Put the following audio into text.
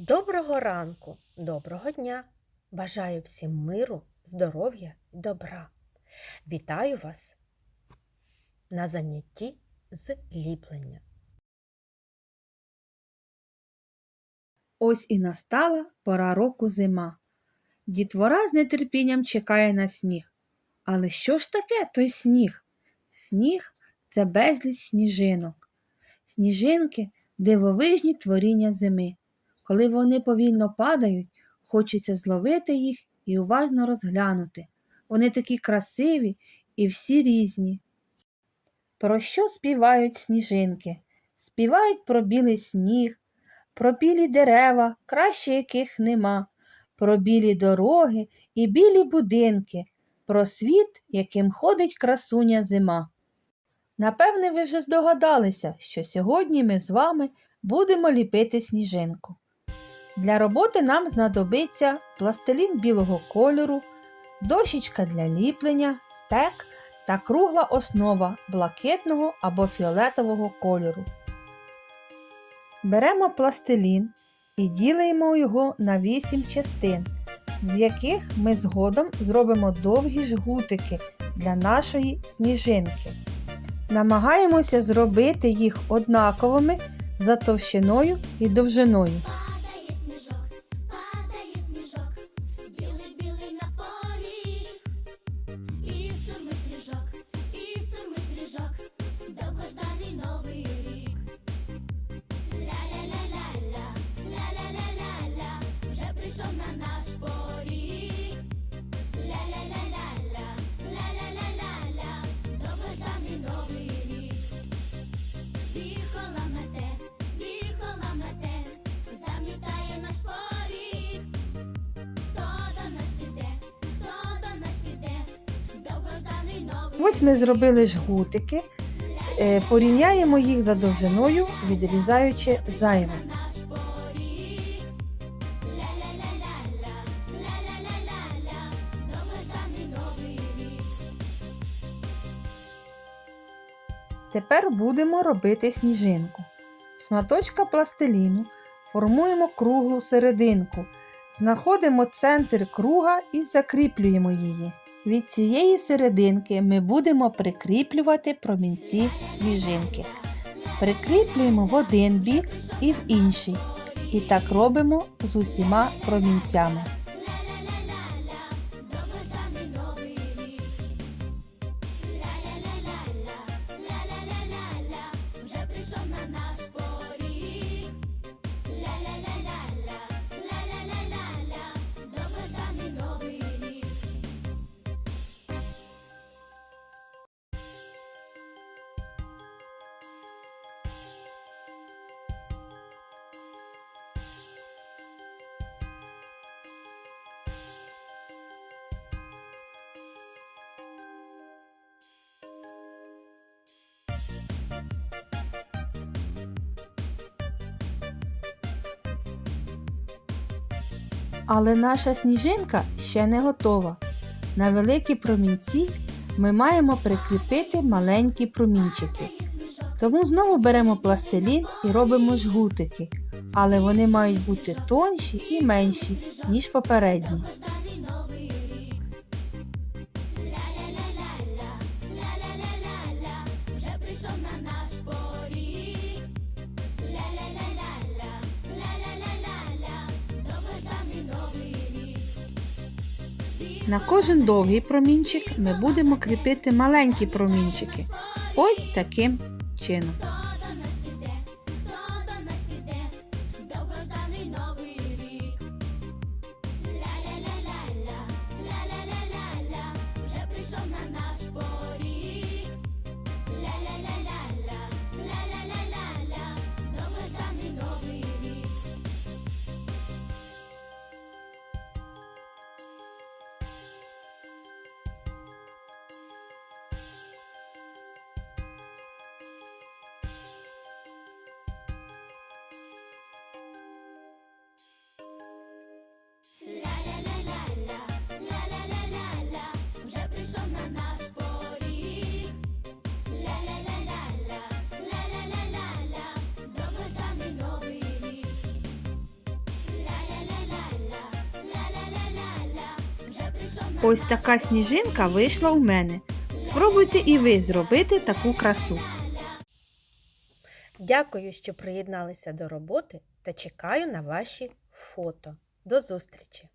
Доброго ранку, доброго дня! Бажаю всім миру, здоров'я і добра. Вітаю вас на занятті з ліплення. Ось і настала пора року зима. Дітвора з нетерпінням чекає на сніг. Але що ж таке той сніг? Сніг це безліч сніжинок. Сніжинки дивовижні творіння зими. Коли вони повільно падають, хочеться зловити їх і уважно розглянути. Вони такі красиві і всі різні. Про що співають сніжинки? Співають про білий сніг, про білі дерева, краще яких нема, про білі дороги і білі будинки, про світ, яким ходить красуня зима. Напевне, ви вже здогадалися, що сьогодні ми з вами будемо ліпити сніжинку. Для роботи нам знадобиться пластилін білого кольору, дощечка для ліплення, стек та кругла основа блакитного або фіолетового кольору. Беремо пластилін і ділимо його на 8 частин, з яких ми згодом зробимо довгі жгутики для нашої сніжинки. Намагаємося зробити їх однаковими за товщиною і довжиною. Ось ми зробили жгутики, е, порівняємо їх за довжиною, відрізаючи зайве. Тепер будемо робити сніжинку. Шматочка пластиліну формуємо круглу серединку, знаходимо центр круга і закріплюємо її. Від цієї серединки ми будемо прикріплювати промінці сніжинки. Прикріплюємо в один бік і в інший. І так робимо з усіма промінцями. Але наша сніжинка ще не готова. На великі промінці ми маємо прикріпити маленькі промінчики. Тому знову беремо пластилін і робимо жгутики, але вони мають бути тонші і менші, ніж попередні. На кожен довгий промінчик ми будемо кріпити маленькі промінчики. Ось таким чином. Ось така сніжинка вийшла у мене. Спробуйте і ви зробити таку красу. Дякую, що приєдналися до роботи та чекаю на ваші фото. До зустрічі!